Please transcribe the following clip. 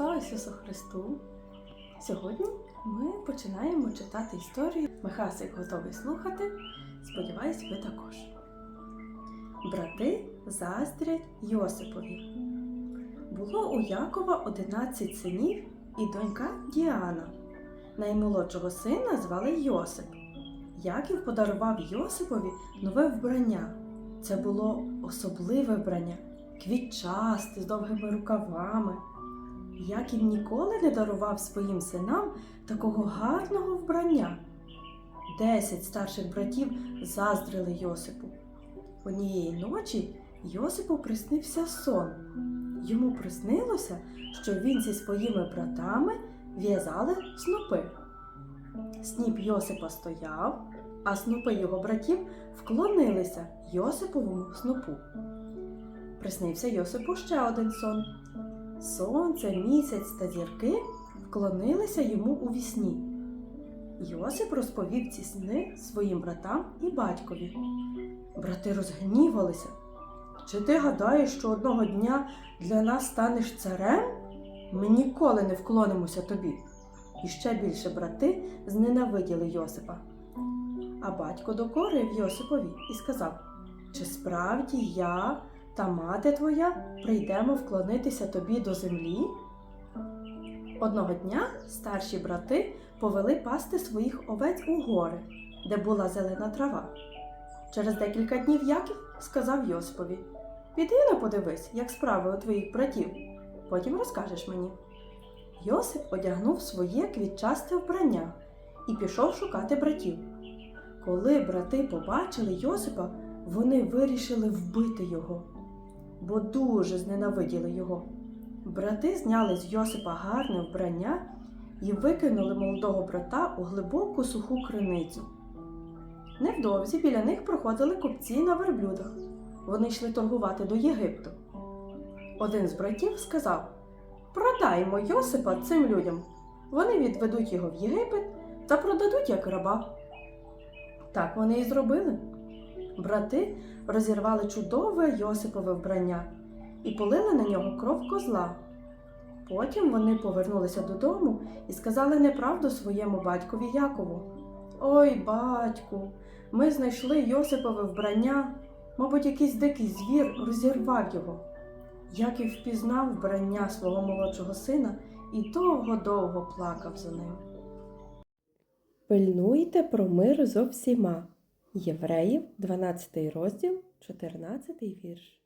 Слава Ісусу Христу! Сьогодні ми починаємо читати історію. Михасик готовий слухати. Сподіваюсь, ви також. Брати заздрять Йосипові. Було у Якова 11 синів і донька Діана. Наймолодшого сина звали Йосип. Яків подарував Йосипові нове вбрання. Це було особливе вбрання, квітчасте з довгими рукавами. Яків ніколи не дарував своїм синам такого гарного вбрання. Десять старших братів заздрили Йосипу. Однієї ночі Йосипу приснився сон. Йому приснилося, що він зі своїми братами в'язали снопи. Сніп Йосипа стояв, а снопи його братів вклонилися Йосиповому снопу. Приснився Йосипу ще один сон. Сонце, місяць та зірки вклонилися йому у вісні. Йосип розповів ці сни своїм братам і батькові. Брати розгнівалися. Чи ти гадаєш, що одного дня для нас станеш царем? Ми ніколи не вклонимося тобі. І ще більше брати зненавиділи Йосипа. А батько докорив Йосипові і сказав: Чи справді я та мати твоя прийдемо вклонитися тобі до землі? Одного дня старші брати повели пасти своїх овець у гори, де була зелена трава. Через декілька днів Яків сказав Йосипові: Піди не подивись, як справи у твоїх братів. Потім розкажеш мені. Йосип одягнув своє квітчасте вбрання і пішов шукати братів. Коли брати побачили Йосипа, вони вирішили вбити його, бо дуже зненавиділи його. Брати зняли з Йосипа гарне вбрання і викинули молодого брата у глибоку суху криницю. Невдовзі біля них проходили купці на верблюдах. Вони йшли торгувати до Єгипту. Один з братів сказав: Продаймо Йосипа цим людям. Вони відведуть його в Єгипет та продадуть як раба. Так вони і зробили. Брати розірвали чудове Йосипове вбрання і полили на нього кров козла. Потім вони повернулися додому і сказали неправду своєму батькові Якову. Ой, батьку, ми знайшли Йосипове вбрання, мабуть, якийсь дикий звір розірвав його. Яків впізнав вбрання свого молодшого сина і довго-довго плакав за ним. Пильнуйте про мир зо всіма. Євреїв, 12 розділ, 14 вірш.